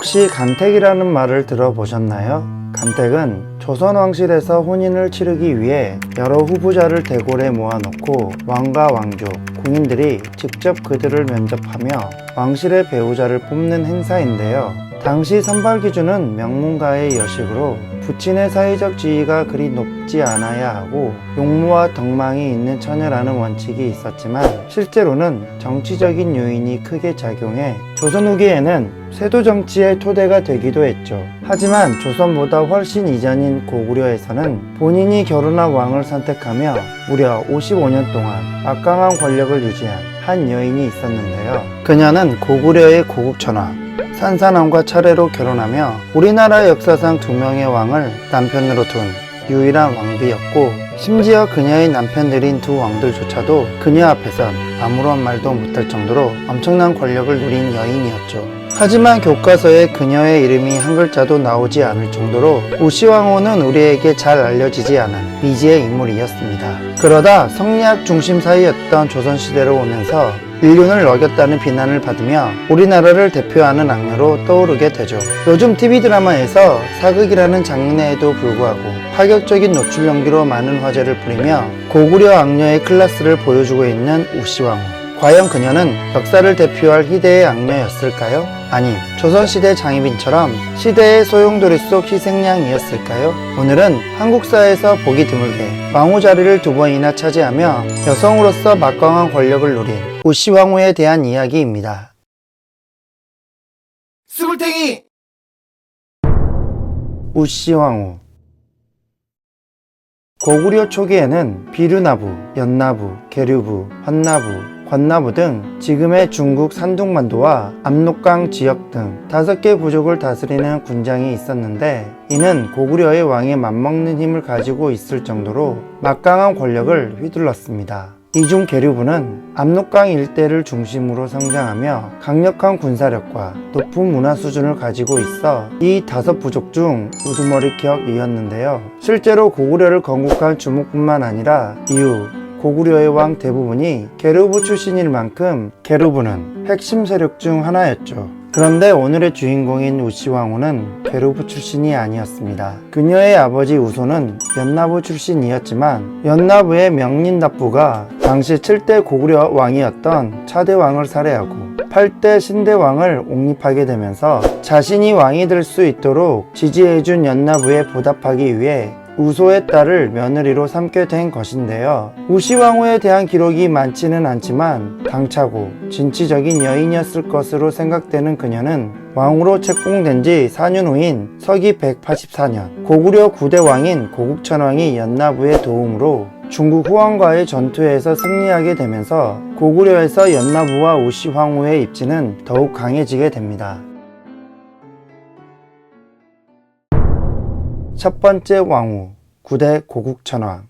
혹시 간택이라는 말을 들어보셨나요? 간택은 조선 왕실에서 혼인을 치르기 위해 여러 후보자를 대궐에 모아놓고 왕과 왕족, 궁인들이 직접 그들을 면접하며 왕실의 배우자를 뽑는 행사인데요. 당시 선발 기준은 명문가의 여식으로 부친의 사회적 지위가 그리 높지 않아야 하고 용모와 덕망이 있는 처녀라는 원칙이 있었지만 실제로는 정치적인 요인이 크게 작용해 조선 후기에는 세도 정치의 토대가 되기도 했죠. 하지만 조선보다 훨씬 이전인 고구려에서는 본인이 결혼한 왕을 선택하며 무려 55년 동안 막강한 권력을 유지한 한 여인이 있었는데요. 그녀는 고구려의 고국천화 산산왕과 차례로 결혼하며 우리나라 역사상 두 명의 왕을 남편으로 둔 유일한 왕비였고 심지어 그녀의 남편들인 두 왕들조차도 그녀 앞에선 아무런 말도 못할 정도로 엄청난 권력을 누린 여인이었죠. 하지만 교과서에 그녀의 이름이 한 글자도 나오지 않을 정도로 우시왕후는 우리에게 잘 알려지지 않은 미지의 인물이었습니다. 그러다 성리학 중심 사이였던 조선시대로 오면서 인륜을 어겼다는 비난을 받으며 우리나라를 대표하는 악녀로 떠오르게 되죠. 요즘 TV 드라마에서 사극이라는 장르에도 불구하고 파격적인 노출 연기로 많은 화제를 부리며 고구려 악녀의 클래스를 보여주고 있는 우시왕후. 과연 그녀는 역사를 대표할 희대의 악녀였을까요? 아님 조선시대 장희빈처럼 시대의 소용돌이 속 희생양이었을까요? 오늘은 한국사에서 보기 드물게 왕후 자리를 두 번이나 차지하며 여성으로서 막강한 권력을 누린 우시왕후에 대한 이야기입니다. 스물탱이 우시왕후 고구려 초기에는 비류나부, 연나부, 계류부, 환나부, 관나부 등 지금의 중국 산둥만도와 압록강 지역 등 다섯 개 부족을 다스리는 군장이 있었는데 이는 고구려의 왕에 맞먹는 힘을 가지고 있을 정도로 막강한 권력을 휘둘렀습니다. 이중 계류부는 압록강 일대를 중심으로 성장하며 강력한 군사력과 높은 문화 수준을 가지고 있어 이 다섯 부족 중 우두머리 격이었는데요. 실제로 고구려를 건국한 주목뿐만 아니라 이후 고구려의 왕 대부분이 게르부 출신일 만큼 게르부는 핵심 세력 중 하나였죠. 그런데 오늘의 주인공인 우시왕후는 게르부 출신이 아니었습니다. 그녀의 아버지 우소는 연나부 출신이었지만 연나부의 명린납부가 당시 7대 고구려 왕이었던 차대왕을 살해하고 8대 신대왕을 옹립하게 되면서 자신이 왕이 될 수 있도록 지지해준 연나부에 보답하기 위해 우소의 딸을 며느리로 삼게 된 것인데요. 우시왕후에 대한 기록이 많지는 않지만 당차고 진취적인 여인이었을 것으로 생각되는 그녀는 왕으로 책봉된 지 4년 후인 서기 184년 고구려 9대 왕인 고국천왕이 연나부의 도움으로 중국 후왕과의 전투에서 승리하게 되면서 고구려에서 연나부와 우시 황후의 입지는 더욱 강해지게 됩니다. 첫 번째 왕후, 구대 고국천왕.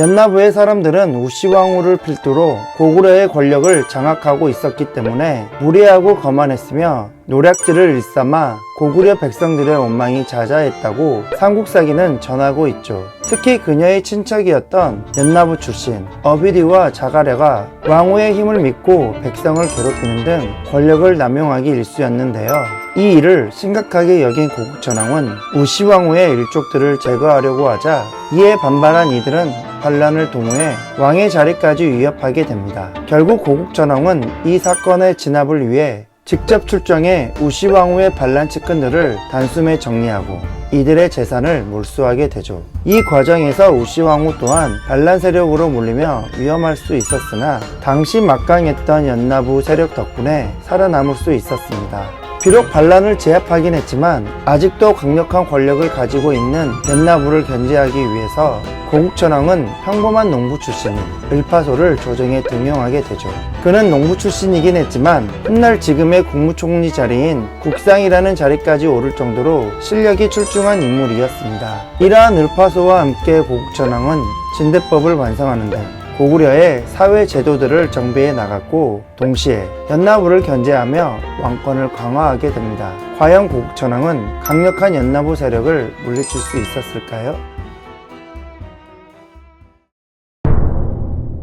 연나부의 사람들은 우시왕후를 필두로 고구려의 권력을 장악하고 있었기 때문에 무례하고 거만했으며 노략질을 일삼아 고구려 백성들의 원망이 자자했다고 삼국사기는 전하고 있죠. 특히 그녀의 친척이었던 연나부 출신 어비디와 자가랴가 왕후의 힘을 믿고 백성을 괴롭히는 등 권력을 남용하기 일쑤였는데요. 이 일을 심각하게 여긴 고국천왕은 우시왕후의 일족들을 제거하려고 하자 이에 반발한 이들은 반란을 도모해 왕의 자리까지 위협하게 됩니다. 결국 고국천왕은 이 사건의 진압을 위해 직접 출정해 우시 왕후의 반란 측근들을 단숨에 정리하고 이들의 재산을 몰수하게 되죠. 이 과정에서 우시 왕후 또한 반란 세력으로 몰리며 위험할 수 있었으나 당시 막강했던 연나부 세력 덕분에 살아남을 수 있었습니다. 비록 반란을 제압하긴 했지만 아직도 강력한 권력을 가지고 있는 연나부를 견제하기 위해서 고국천왕은 평범한 농부 출신인 을파소를 조정에 등용하게 되죠. 그는 농부 출신이긴 했지만 훗날 지금의 국무총리 자리인 국상이라는 자리까지 오를 정도로 실력이 출중한 인물이었습니다. 이러한 을파소와 함께 고국천왕은 진대법을 완성하는 등 고구려의 사회 제도들을 정비해 나갔고 동시에 연나부를 견제하며 왕권을 강화하게 됩니다. 과연 고국천왕은 강력한 연나부 세력을 물리칠 수 있었을까요?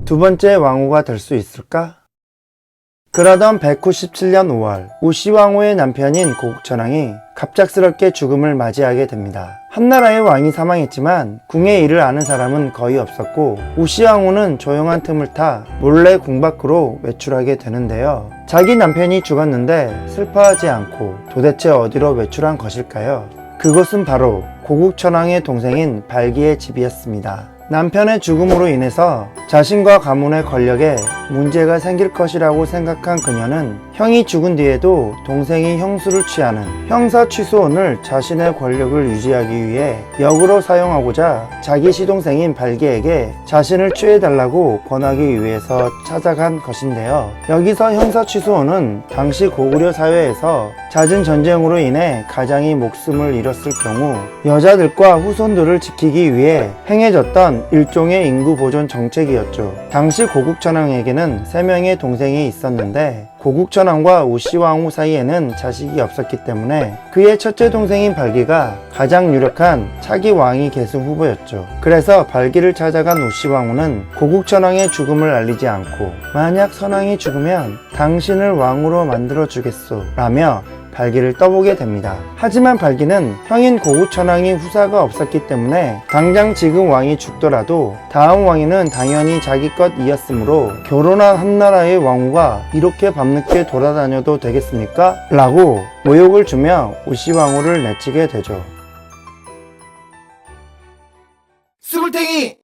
두 번째 왕후가 될 수 있을까? 그러던 197년 5월 우시왕후의 남편인 고국천왕이 갑작스럽게 죽음을 맞이하게 됩니다. 한나라의 왕이 사망했지만 궁의 일을 아는 사람은 거의 없었고 우시왕후는 조용한 틈을 타 몰래 궁 밖으로 외출하게 되는데요. 자기 남편이 죽었는데 슬퍼하지 않고 도대체 어디로 외출한 것일까요? 그곳은 바로 고국천왕의 동생인 발기의 집이었습니다. 남편의 죽음으로 인해서 자신과 가문의 권력에 문제가 생길 것이라고 생각한 그녀는 형이 죽은 뒤에도 동생이 형수를 취하는 형사 취소원을 자신의 권력을 유지하기 위해 역으로 사용하고자 자기 시동생인 발기에게 자신을 취해달라고 권하기 위해서 찾아간 것인데요. 여기서 형사 취소원은 당시 고구려 사회에서 잦은 전쟁으로 인해 가장이 목숨을 잃었을 경우 여자들과 후손들을 지키기 위해 행해졌던 일종의 인구 보존 정책이었죠. 당시 고국천왕에게는 세명의 동생이 있었는데 고국천왕과 우시왕후 사이에는 자식이 없었기 때문에 그의 첫째 동생인 발기가 가장 유력한 차기 왕위 계승 후보였죠. 그래서 발기를 찾아간 우시왕후는 고국천왕의 죽음을 알리지 않고 만약 선왕이 죽으면 당신을 왕으로 만들어 주겠소 라며 발기를 떠보게 됩니다. 하지만 발기는 형인 고구천왕이 후사가 없었기 때문에 당장 지금 왕이 죽더라도 다음 왕위는 당연히 자기 것이었으므로 결혼한 한나라의 왕후가 이렇게 밤늦게 돌아다녀도 되겠습니까? 라고 모욕을 주며 우시왕후를 내치게 되죠. 스물탱이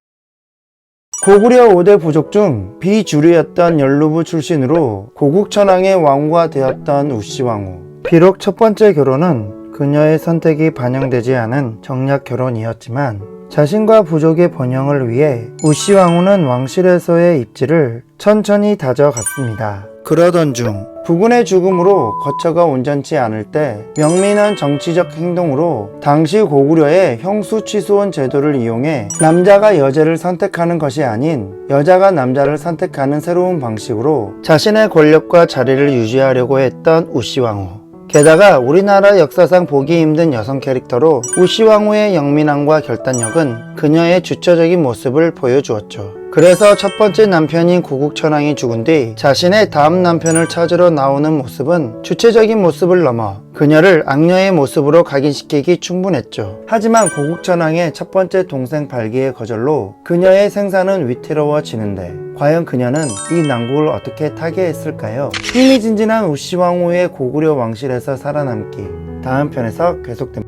고구려 5대 부족 중 비주류였던 연루부 출신으로 고국천왕의 왕후가 되었던 우씨왕후. 비록 첫 번째 결혼은 그녀의 선택이 반영되지 않은 정략 결혼이었지만 자신과 부족의 번영을 위해 우씨 왕후는 왕실에서의 입지를 천천히 다져갔습니다. 그러던 중 부군의 죽음으로 거처가 온전치 않을 때 명민한 정치적 행동으로 당시 고구려의 형수 취소원 제도를 이용해 남자가 여자를 선택하는 것이 아닌 여자가 남자를 선택하는 새로운 방식으로 자신의 권력과 자리를 유지하려고 했던 우씨왕후. 게다가 우리나라 역사상 보기 힘든 여성 캐릭터로 우시왕후의 영민함과 결단력은 그녀의 주체적인 모습을 보여주었죠. 그래서 첫 번째 남편인 고국천왕이 죽은 뒤 자신의 다음 남편을 찾으러 나오는 모습은 주체적인 모습을 넘어 그녀를 악녀의 모습으로 각인시키기 충분했죠. 하지만 고국천왕의 첫 번째 동생 발기의 거절로 그녀의 생사는 위태로워지는데 과연 그녀는 이 난국을 어떻게 타게 했을까요? 흥미진진한 우시왕후의 고구려 왕실에서 살아남기 다음 편에서 계속됩니다.